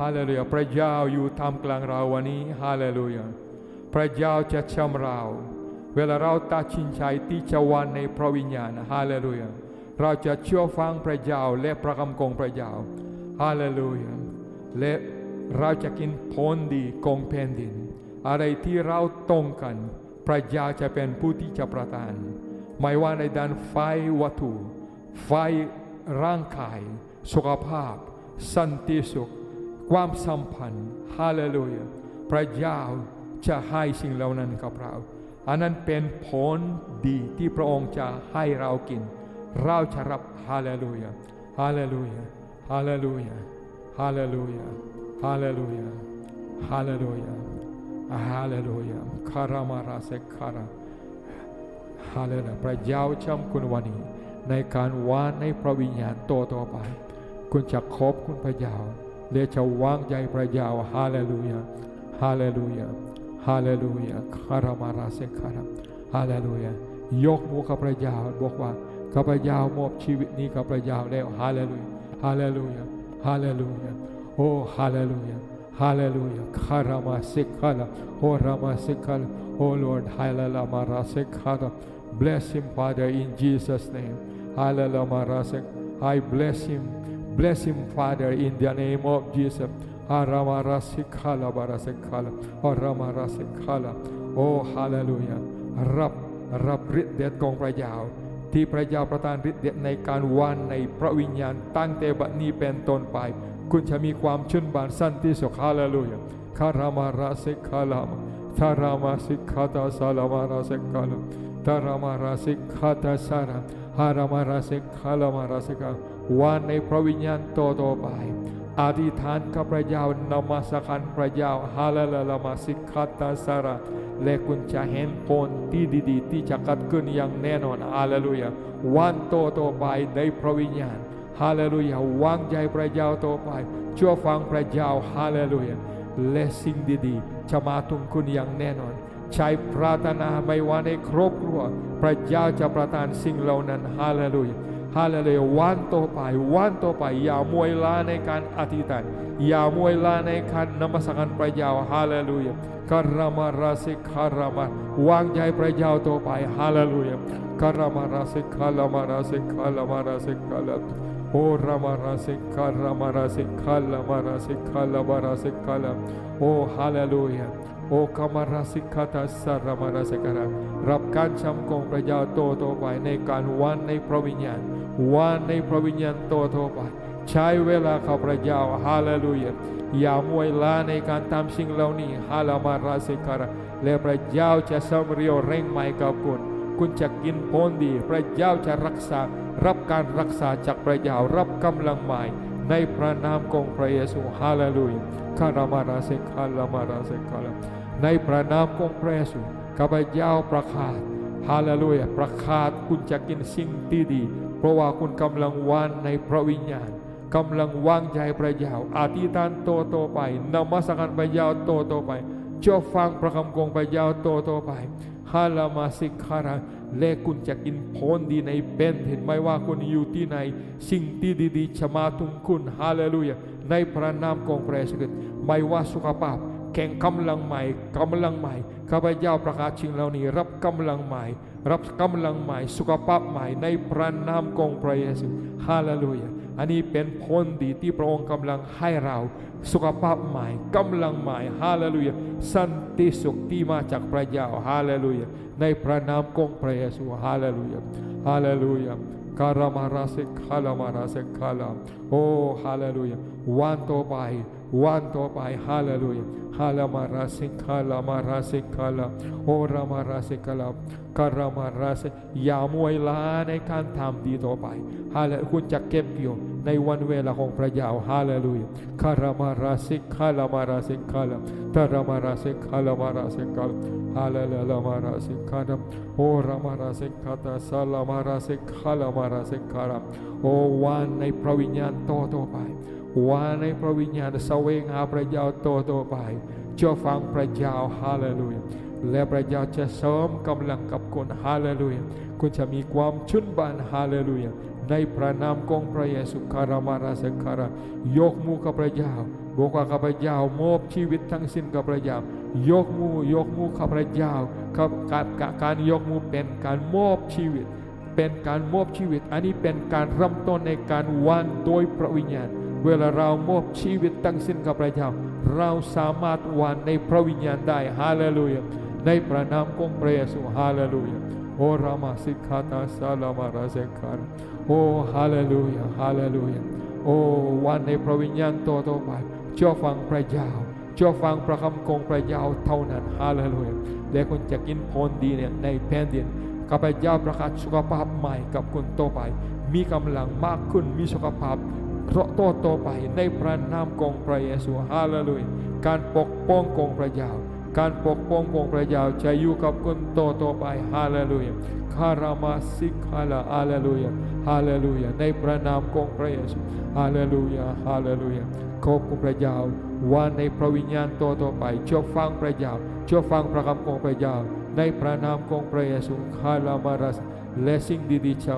ฮาเลลูยาพระเจ้าอยู่ท่ามกลางเราวันนี้ฮาเลลูยาพระเจ้าจะชำเรา เวลาเราตัดสินใจที่จะวันในพระวิญญาณฮาเลลูยาเราจะเชื่อฟังพระเจ้าและประคำของพระเจ้าฮาเลลูยาและเราจะกินผลดีของแผ่นดิน อะไรที่เราต้องกัน พระเจ้าจะเป็นผู้ที่จะประทาน ไม่ว่าในด้านไฟวัตถุ ไฟร่างกาย สุขภาพ สันติสุข ความสัมพันธ์ฮาเลลูยาพระเจ้าจะให้สิ่งเหล่านั้นกับเรา อันนั้นเป็นผลดีที่พระองค์จะให้เรากิน เราจะรับฮาเลลูยาฮาเลลูยาฮาเลลูยาฮาเลลูยาฮาเลลูยาฮาเลลูยาฮาเลลูยาคารามาราเซคาราฮาเลลูยาพระเจ้าชมคุณวันนี้ในการวานในพระวิญญาณโตต่อไป คุณจะขอบคุณพระเจ้า และจะวางใจพระเจ้าฮาเลลูยาฮาเลลูยาฮาเลลูยาคารามาราเซคาราฮาเลลูยายกมือกับพระเจ้าบอกว่าข้าพเจ้ามอบชีวิตนี้กับพระเจ้าแล้วฮาเลลูยาฮาเลลูยาฮาเลลูยาโอ้ฮาเลลูยา Hallelujah. Karama Sikala. Oh Rama Sikala. Oh Lord. Hallelujah. Mara Sikala. Bless him, Father, in Jesus' name. Hallelujah. Mara Sik- I bless him. Bless him, Father, in the name of Jesus. Arama Rasikala Barasikala. Oh Rama Rasikala. Oh Hallelujah. รับรับฤทธิ์เดชของพระเจ้าที่พระเจ้าประทานฤทธิ์เดชในการวานในพระวิญญาณตั้งแต่บัดนี้เป็นต้นไป คุณจะมีความชื่นบานสันติสุขฮาเลลูยาคารามาราสิกาลามทารามาสิกขาตาสาลามาราสิกาลามทารามาราสิกขาตาสาราฮารามาราสิกคาลามาราสิกา วันในพระวิญญาณโตโตๆไปอธิษฐานกับพระเจ้านมัสการพระเจ้าฮาเลลูยามาสิกขาตาสาราและคุณจะเห็นผลที่ดีๆที่จะเกิดขึ้นอย่างแน่นอนฮาเลลูยาวันโตโตๆไปในพระวิญญาณฮาเลลูยาวางใจพระเจ้าต่อไปชื่อฟังพระเจ้าฮาเลลูยาและสิ่งดีๆจะมาถึงคุณอย่างแน่นอนใช้ปรารถนาไม่ว่าในครอบครัวพระเจ้าจะประทานสิ่งเหล่านั้นฮาเลลูยา ฮาเลลูยาวันต่อไปวันต่อไป อย่ามัวลาในการอธิษฐานอย่ามัวลาในการนมัสการพระเจ้าฮาเลลูยาคารามาราสิคารามาวางใจพระเจ้าต่อไปฮาเลลูยาคารามาราสิคารามาราสิคารามาราสิคาราโอรามาราสิการามาราสิกาลามาราสิกาลามาราสิกาลาโอฮาเลลูยา โอกามาราสิกาตาสารามาราสกาลารับการชำของพระเจ้าโตโตไปในการวันในพระวิญญาณวันในพระวิญญาณโตโตไป ใช้เวลาข้าพระเจ้าฮาเลลูยาอย่ามัวลาในการทำสิ่งเหล่านี้ฮาลามาราสิกาลาและพระเจ้าจะสำเร็จเร่งใหม่กับคุณคุณจะกินผลดี พระเจ้าจะรักษา รับการรักษาจากพระเจ้ารับกำลังใหม่ ในพระนามของพระเยซูฮาเลลูยาคารามาราเซคาลามาราเซคาลา ในพระนามของพระเยซูข้าพเจ้าประกาศฮาเลลูยาประกาศคุณจะกินสิ่งที่ดี เพราะว่าคุณกำลังวานในพระวิญญาณกำลังวางใจพระเจ้าอธิษฐานโตโตไปนมัสการพระเจ้าโตโตไปเชื่อฟังพระคำของพระเจ้าโตโตไปฮาลามาสิกขาราและคุณจะกินผลดีในเป็นเห็นไหมว่าคุณอยู่ที่ไหนสิ่งที่ดีๆจะมาถึงคุณฮาเลลูยาในพระนามของพระเยซูคริสต์ไม่ว่าสุขภาพ แข่งกำลังใหม่กำลังใหม่ข้าพเจ้าประกาศสิ่งเหล่านี้ รับกำลังใหม่ รับกำลังใหม่ สุขภาพใหม่ในพระนามของพระเยซูฮาเลลูยาอันนี้เป็นผลดีที่พระองค์กำลังให้เรา สุขภาพใหม่กำลังใหม่ฮาเลลูยาสันติสุขที่มาจากพระเจ้าฮาเลลูยาในพระนามของพระเยซูฮาเลลูยาฮาเลลูยาคารามาราเซคาลามาราเซคาลาโอ้ฮาเลลูยาวันต่อไป วันต่อไปฮาเลลูยาฮาลามาราเซคาลามาราเซคาลาโอรามาราเซคาลาคารามาราเซอย่ามัวลาในการทำดีต่อไปฮาเลคุณจะเก็บเกี่ยวในวันเวลาของพระเจ้าฮาเลลูยาคารามาราเซคาลามาราเซคาลาตารามาราเซคาลามาราเซคาลาฮาเลลูยามาราเซคาลาโอรามาราเซคาตาซาลามาราเซคาลามาราเซคาลาโอวันในพระวิญญาณโตโตไป วันในพระวิญญาณแสวงหาพระเจ้าโตโตไปเชื่อฟังพระเจ้าฮาเลลูยาและพระเจ้าจะเสริมกำลังกับคนฮาเลลูยาคุณจะมีความชื่นบานฮาเลลูยาในพระนามของพระเยซูคารามาราเซคารายกมือกับพระเจ้าบบอกว่าข้าพเจ้ามอบชีวิตทั้งสิ้นกับพระเจ้ายกมือยกมือข้าพเจ้าครับการการการยกมือเป็นการมอบชีวิต เป็นการมอบชีวิต อันนี้เป็นการเริ่มต้นในการวันโดยพระวิญญาณ เวลาเรามอบชีวิตทั้งสิ้นกับพระเจ้า เราสามารถวันในพระวิญญาณได้ฮาเลลูยาในพระนามของพระเยซูฮาเลลูยาโอรามาสิกขาตาซาลามาราเซคารโอฮาเลลูยาฮาเลลูยาโอ้วันในพระวิญญาณต่อต่อไปเชื่อฟังพระเจ้าเชื่อฟังพระคำของพระเจ้าเท่านั้นฮาเลลูยาและคุณจะกินพรดีเนี่ยในแผ่นดินข้าพเจ้าประกาศสุขภาพใหม่กับคุณต่อไป มีกำลังมากขึ้นมีสุขภาพ เพราะต่อต่อไปในพระนามของพระเยซูฮาเลลูยาการปกป้องของพระเจ้าการปกป้องของพระเจ้าจะอยู่กับคุณต่อต่อไปฮาเลลูยาคารามาสิกฮาลาฮาเลลูยาฮาเลลูยาในพระนามของพระเยซูฮาเลลูยาฮาเลลูยาขอบคุณพระเจ้าวันในพระวิญญาณต่อต่อไปเชื่อฟังพระเจ้าเชื่อฟังพระคำของพระเจ้าในพระนามของพระเยซูฮาลามารัสและสิ่งดีๆจะ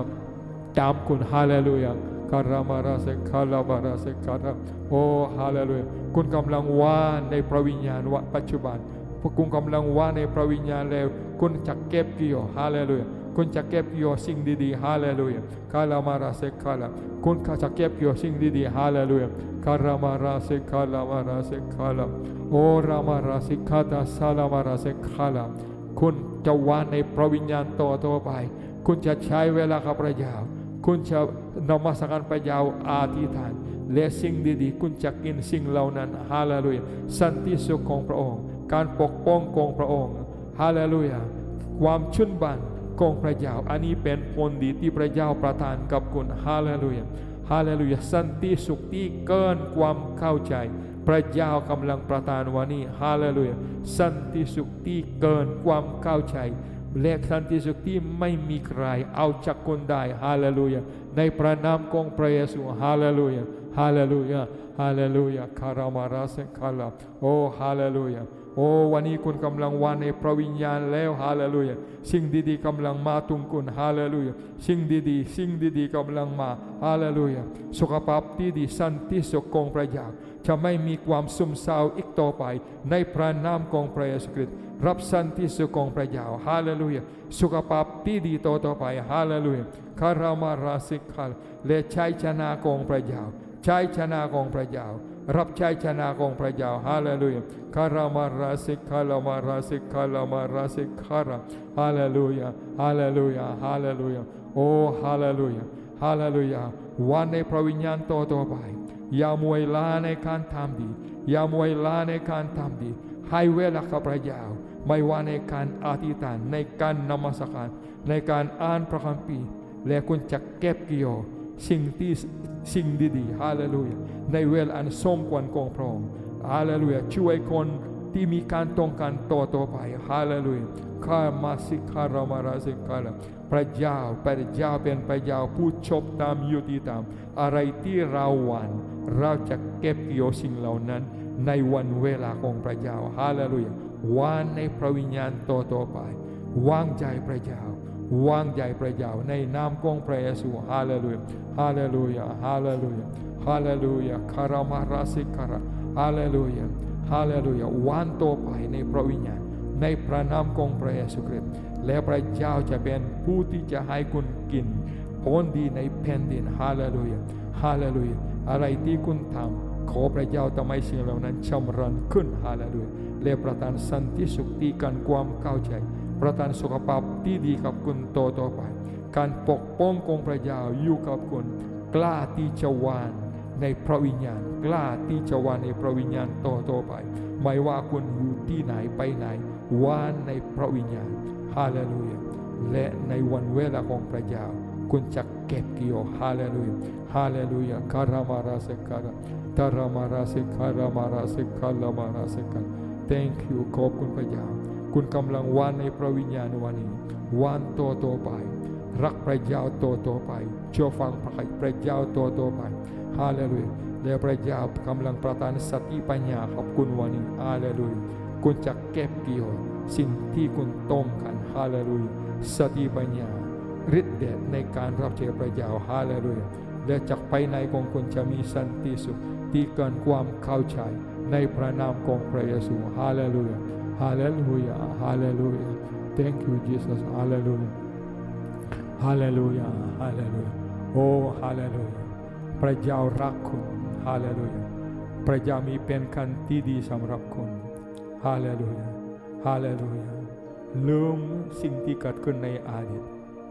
ตามคุณฮาเลลูยา คารามารัสคาลามารัสคาราโอ้ฮาเลลูยาคุณกำลังว่าในพระวิญญาณวะปัจจุบันพวกคุณกำลังว่าในพระวิญญาณแล้ว คุณจะเก็บเกี่ยวฮาเลลูยาคุณจะเก็บเกี่ยวสิ่งดีๆฮาเลลูยาคาลามารัสคาราคุณจะเก็บเกี่ยวสิ่งดีๆฮาเลลูยาคารามารัสคาลามารัสคาราโอรามารัสคาตาซาลามารัสคาราคุณจะวานในพระวิญญาณต่อต่อไป คุณจะใช้เวลากับพระเจ้าคุณจะ นมัสการพระเจ้าอาธิษฐาน และสิ่งดีๆ คุณจะกินสิ่งเหล่านั้นฮาเลลูยาสันติสุขของพระองค์ การปกป้องของพระองค์ฮาเลลูยาความชื่นบานของพระเจ้าอันนี้เป็นผลดีที่พระเจ้าประทานกับคุณฮาเลลูยาฮาเลลูยาสันติสุขที่เกินความเข้าใจพระเจ้ากำลังประทานวันนี้ฮาเลลูยาสันติสุขที่เกินความเข้าใจและสันติสุขที่ไม่มีใครเอาจากคนได้ฮาเลลูยา ในพระนามขอ โอ้วันนี้คุณกำลังวันในพระวิญญาณแล้วฮาเลลูยาสิ่งดีๆกำลังมาตุงคุณฮาเลลูยาสิ่งดีๆสิ่งดีๆกำลังมาฮาเลลูยาสุขภาพที่ดีสันติสุขของพระเจ้าจะไม่มีความซุ่มเศร้าอีกต่อไป ในพระนามของพระเยซูคริสต์รับสันติสุขของพระเจ้าฮาเลลูยาสุขภาพที่ดีต่อต่อไปฮาเลลูยาคารามาราสิกาและชัยชนะของพระเจ้าชัยชนะของพระเจ้า รับใชัยชนะของพระเจ้าฮาเลลูยาคารามาราสิกคาลามาราสิกคาลามาราสิกคาราฮาเลลูยาฮาเลลูยาฮาเลลูยาโอ้ฮาเลลูยาฮาเลลูยาวันในพระวิญญาณโตต่อไปอย่ามัวลาในการทำดีอย่ามัวลาในการทำดี ให้เวลากับพระเจ้าไม่ว่าในการอธิษฐานในการนมัสการในการอ่านพระคัมภีร์และคุณจะเก็บเกี่ยวสิ่งที่ สิ่งดีๆฮาเลลูยาในเวลาอันสมควรของพระองค์ฮาเลลูยาช่วยคนที่มีการต้องการต่อต่อไปฮาเลลูยาข้ามาสิคารามาราสิคาราพระเจ้าพระเจ้าเป็นพระเจ้าผู้ชอบตามยุติธรรมอะไรที่เราหวันเราจะเก็บเกี่ยวสิ่งเหล่านั้น ในวันเวลาของพระเจ้าฮาเลลูยาวันในพระวิญญาณต่อต่อไป วางใจพระเจ้า วางใจพระเจ้าในนามของพระเยซูฮาเลลูยาฮาเลลูยาฮาเลลูยาฮาเลลูยาคารามาราสิคาราฮาเลลูยาฮาเลลูยาวันโตไปในพระวิญญาณในพระนามของพระเยซูคริสต์และพระเจ้าจะเป็นผู้ที่จะให้คุณกินผลดีในแผ่นดินฮาเลลูยาฮาเลลูยาอะไรที่คุณทำขอพระเจ้าทำให้สิ่งเหล่านั้นชำรันขึ้นฮาเลลูยาและประทานสันติสุขที่กันความเข้าใจ ประทานสุขภาพที่ดีกับคุณต่อต่อไป การปกป้องของพระเจ้าอยู่กับคุณ กล้าที่จะวานในพระวิญญาณ กล้าที่จะวานในพระวิญญาณต่อต่อไป ไม่ว่าคุณอยู่ที่ไหนไปไหน วานในพระวิญญาณฮาเลลูยาและในวันเวลาของพระเจ้าคุณจะเก็บเกี่ยวฮาเลลูยาฮาเลลูยาคารามาราเซคาราตารามาราเซคารามาราเซคารามาราเซคา thank you ขอบคุณพระเจ้า คุณกำลังวานในพระวิญญาณวันนี้วานต่อต่อไป รักพระเจ้าต่อต่อไปเชื่อฟังพระพระเจ้าต่อต่อไปฮาเลลูยาและพระเจ้ากำลังประทานสติปัญญากับคุณวันนี้ฮาเลลูยาคุณจะเก็บเกี่ยวสิ่งที่คุณต้องการฮาเลลูยาสติปัญญาฤทธิ์เดชในการรับใช้พระเจ้าฮาเลลูยาและจากภายในของคุณจะมีสันติสุขที่เกินความเข้าใจในพระนามของพระเยซูฮาเลลูยา ฮาเลลูยาฮาเลลูยา thank you Jesus ฮาเลลูยาฮาเลลูยาฮาเลลูยาโอ้ฮาเลลูยาพระเจ้ารักคุณฮาเลลูยาพระเจ้ามีเป็นคันที่ดีสำหรับคุณฮาเลลูยาฮาเลลูยาลืมสิ่งที่เกิดขึ้นในอดีต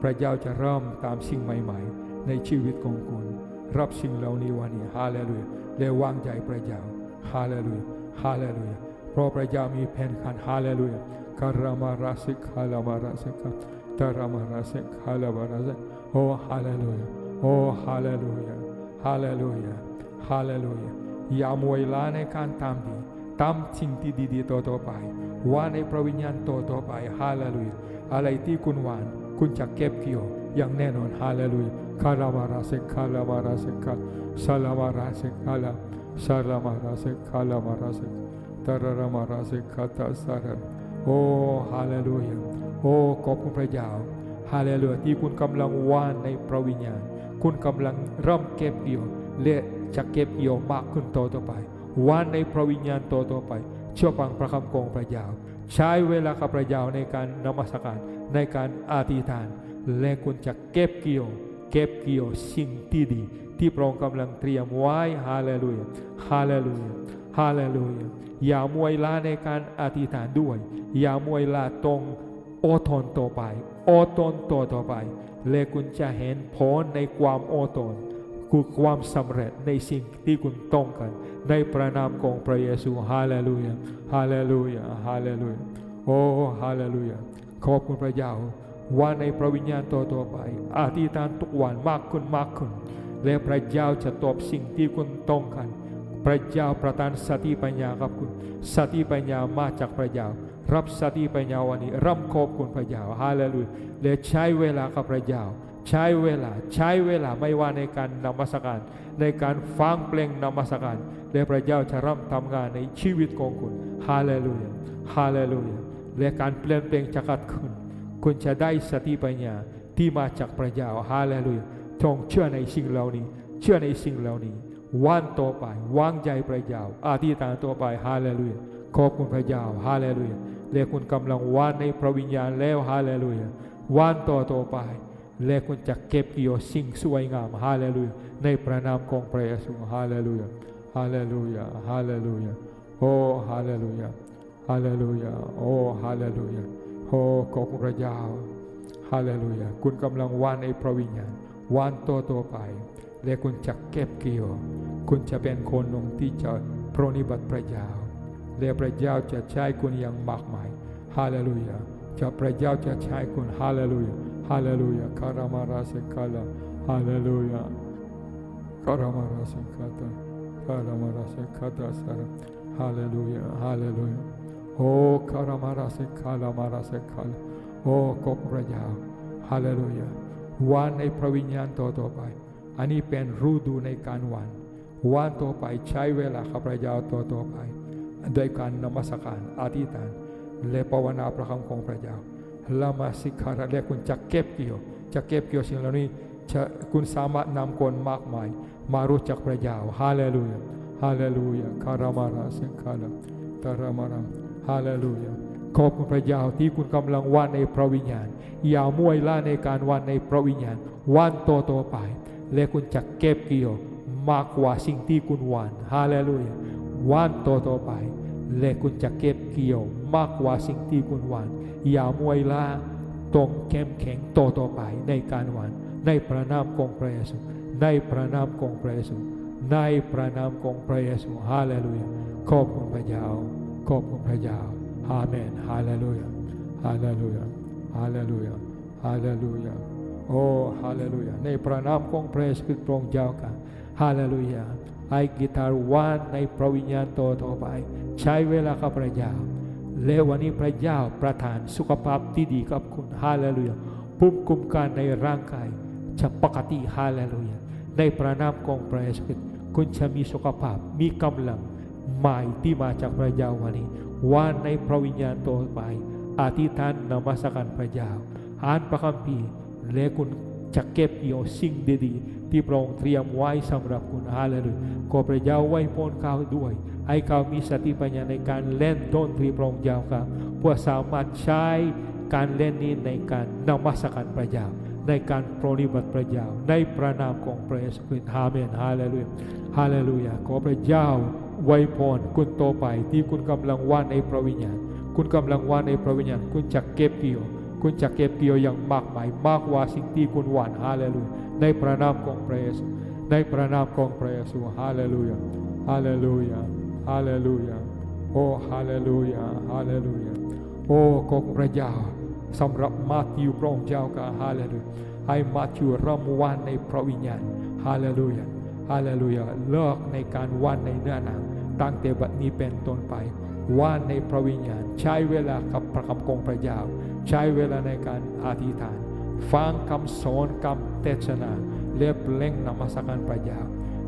พระเจ้าจะเริ่มตามสิ่งใหม่ ๆ ในชีวิตของคุณ รับสิ่งเหล่านี้วันนี้ฮาเลลูยาและวางใจพระเจ้าฮาเลลูยาฮาเลลูยา พราะพระเจ้ามีแผนการฮาเลลูยาคารามาราสิกฮาลามาราสิกตารามาราสิกฮาลามาราสิกโอ้ฮาเลลูยาโอ้ฮาเลลูยาฮาเลลูยาฮาเลลูยาอย่ามัวเวลาในการทำดีทำสิ่งที่ดีๆต่อๆไปว่าในพระวิญญาณต่อๆไปฮาเลลูยาอะไรที่คุณหวานคุณจะเก็บเกี่ยวอย่างแน่นอนฮาเลลูยาคารามาราเซคาลามาราเซคาซาลามาราเซคาลาซาลามาราเซคาลามาราเซตารา มาราเซคาตาสาระโอ้ฮาเลลูยาโอ้ขอบคุณพระเจ้าฮาเลลูยาที่คุณกำลังว่านในพระวิญญาณ คุณกำลังเริ่มเก็บเกี่ยวและจะเก็บเกี่ยวมากขึ้นต่อต่อไปว่านในพระวิญญาณต่อต่อไป เชื่อฟังพระคำของพระเจ้า ใช้เวลากับพระเจ้าในการนมัสการในการอธิษฐาน และคุณจะเก็บเกี่ยว เก็บเกี่ยวสิ่งที่ดี ที่พระองค์กำลังเตรียมไว้ฮาเลลูยาฮาเลลูยาฮาเลลูยา อย่ามวเวลาในการอธิษฐานด้วย อย่ามวเวลาตรงอดทนต่อไปอดทนต่อต่อไป และคุณจะเห็นผลในความอดทนคือความสำเร็จในสิ่งที่คุณต้องการ ในพระนามของพระเยซูฮาเลลูยาฮาเลลูยาฮาเลลูยาโอ้ฮาเลลูยาขอบคุณพระเจ้าว่าในพระวิญญาณต่อต่อไปอธิษฐานทุกวันมากขึ้นมากขึ้น และพระเจ้าจะตอบสิ่งที่คุณต้องการ พระเจ้าประทานสติปัญญากับคุณสติปัญญามาจากพระเจ้ารับสติปัญญาวันนี้ร่ำขอบคุณพระเจ้าฮาเลลูยาและใช้เวลากับพระเจ้าใช้เวลาใช้เวลาไม่ว่าในการนมัสการ ในการฟังเพลงนมัสการและพระเจ้าจะริ่มทำงานในชีวิตของคุณฮาเลลูยาฮาเลลูยาและการเปลี่ยนแปลงจะเกิดขึ้นคุณจะได้สติปัญญาที่มาจากพระเจ้าฮาเลลูยาจงเชื่อในสิ่งเหล่านี้ เชื่อในสิ่งเหล่านี้ วันต่อไปวางใจพระเจ้าอธิษฐานต่อไปฮาเลลูยาขอบคุณพระเจ้าฮาเลลูยาและคุณกำลังวันในพระวิญญาณแล้วฮาเลลูยาวันต่อต่อไปและคุณจะเก็บเกี่ยวสิ่งสวยงามฮาเลลูยาในพระนามของพระเยซูฮาเลลูยาฮาเลลูยาฮาเลลูยาโอ้ฮาเลลูยาฮาเลลูยาโอ้ฮาเลลูยาโอ้ขอบคุณพระเจ้าฮาเลลูยาคุณกำลังวันในพระวิญญาณวันต่อต่อไปและคุณจะเก็บเกี่ยว คุณจะเป็นคนหนึ่งที่จะปรนิบัติพระเจ้าและพระเจ้าจะใช้คุณอย่างมากมายฮาเลลูยาจะพระเจ้าจะใช้คุณฮาเลลูยาฮาเลลูยาคารามาราเซคาลาฮาเลลูยาคารามาราเซคาตาคารามาราเซคาตาสารฮาเลลูยาฮาเลลูยาโอ้คารามาราเซคาลามาราเซคาลาโอ้ขอบพระเจ้าฮาเลลูยาวันในพระวิญญาณต่อต่อไป อันนี้เป็นฤดูในการวัน วันต่อไปใช้เวลาข้าพระเจ้าต่อต่อไปด้วยการนมัสการอธิษฐานและภาวนาพระคำของพระเจ้าละมาสิกขาและคุณจะเก็บเกี่ยว จะเก็บเกี่ยวสิ่งเหล่านี้คุณสามารถนำคนมากมาย มารู้จักพระเจ้าฮาเลลูยาฮาเลลูยาคารามาราสิกขาระตารามาราฮาเลลูยาขอบคุณพระเจ้าที่คุณกำลังวันในพระวิญญาณ อย่ามั่วล่าในการวันในพระวิญญาณวันต่อต่อไป และคุณจะเก็บเกี่ยว มากกว่าสิ่งที่คุณหวานฮาเลลูยาหวันต่อต่อไป และคุณจะเก็บเกี่ยวมากกว่าสิ่งที่คุณหวาน อย่ามัวล่าตรงเข้มแข็งต่อต่อไปในการหวาน ในพระนามของพระเยซูในพระนามของพระเยซูในพระนามของพระเยซูฮาเลลูยาขอบคุณพระเจ้าขอบคุณพระเจ้าอาเมนฮาเลลูยาฮาเลลูยาฮาเลลูยาฮาเลลูยาโอ้ฮาเลลูยาในพระนามของพระเยซูคริสต์พระองค์เจ้ากัน ฮาเลลูยาให้กีตาร์วานในพระวิญญาณต่อต่อไป ใช้เวลากับพระเจ้าและวันนี้พระเจ้าประทานสุขภาพที่ดีกับคุณฮาเลลูยาภูมิคุ้มกันในร่างกายจะปกติฮาเลลูยาในพระนามของพระเยซูคริสต์คุณจะมีสุขภาพมีกำลังใหม่ที่มาจากพระเจ้าวันนี้วันในพระวิญญาณต่อไปอธิษฐานนมัสการพระเจ้าอ่านพระคัมภีร์และคุณ จะเก็บเกี่ยวสิ่งดีๆที่พระองค์เตรียมไว้สำหรับคุณฮาเลลูยาขอพระเจ้าไว้พรเขาด้วย ให้เขามีสติปัญญาในการเล่นดนตรีพระองค์เจ้าครับเพื่อสามารถใช้การเล่นนี้ในการนมัสการพระเจ้าในการปฏิบัติพระเจ้าในพระนามของพระเยซูคริสต์อาเมนฮาเลลูยาฮาเลลูยาขอพระเจ้าไว้พรคุณโตไปที่คุณกำลังว่านในพระวิญญาณ คุณกำลังว่านในพระวิญญาณ คุณจะเก็บเกี่ยว คุณจะเก็บเกี่ยวอย่างมากมายมากกว่าสิ่งที่คุณหวานฮาเลลูยาในพระนามของพระเยซูในพระนามของพระเยซูฮาเลลูยาฮาเลลูยาฮาเลลูยาโอ้ฮาเลลูยาฮาเลลูยาโอ้ของพระเจ้าสำหรับมาธิวพระองค์เจ้ากับฮาเลลูยาให้มาธิวรำวานในพระวิญญาณฮาเลลูยาฮาเลลูยาเลิกในการวานในเนื้อหนังตั้งแต่บัดนี้เป็นต้นไปว่านในพระวิญญาณใช้เวลากับพระคำของพระเจ้า ใช้เวลาในการอธิษฐาน ฟังคำสอนคำเทศนาและเพลงนมัสการพระเจ้า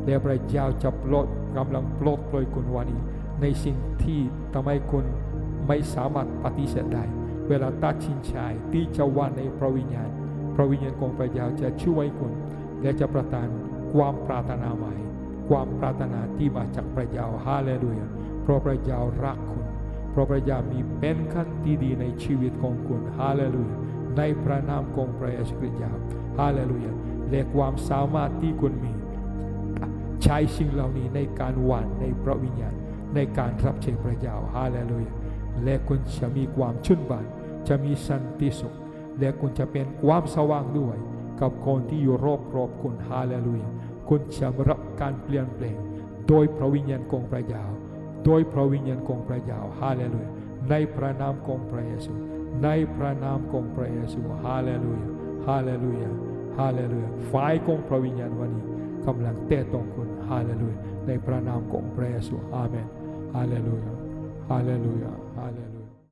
และพระเจ้าจะปลดกำลังปลดปล่อยคุณวันนี้ ในสิ่งที่ทำให้คุณไม่สามารถปฏิเสธได้ เวลาตัดสินใจที่จะว่าในพระวิญญาณ พระวิญญาณของพระเจ้าจะช่วยคุณ และจะประทานความปรารถนาใหม่ ความปรารถนาที่มาจากพระเจ้าฮาเลลูยาเพราะพระเจ้ารักคุณ พราะพระเจ้ามีเป็นขั้นที่ดีในชีวิตของคุณฮาเลลูยาในพระนามของพระเยซูคริสต์เจ้าฮาเลลูยาและความสามารถที่คุณมี ใช้สิ่งเหล่านี้ในการหวานในพระวิญญาณ ในการรับใช้พระเจ้าฮาเลลูยาและคุณจะมีความชื่นบานจะมีสันติสุข และคุณจะเป็นความสว่างด้วย กับคนที่อยู่รอบรอบๆคุณฮาเลลูยาคุณจะรับการเปลี่ยนแปลง โดยพระวิญญาณของพระเจ้า โดยพระวิญญาณของพระเจ้าฮาเลลูยาในพระนามของพระเยซู ในพระนามของพระเยซูฮาเลลูยาฮาเลลูยาฮาเลลูยาฝ่ายของพระวิญญาณวันนี้กำลังเตะตรงคนฮาเลลูยาในพระนามของพระเยซูอาเมนฮาเลลูยาฮาเลลูยาฮาเลลูยา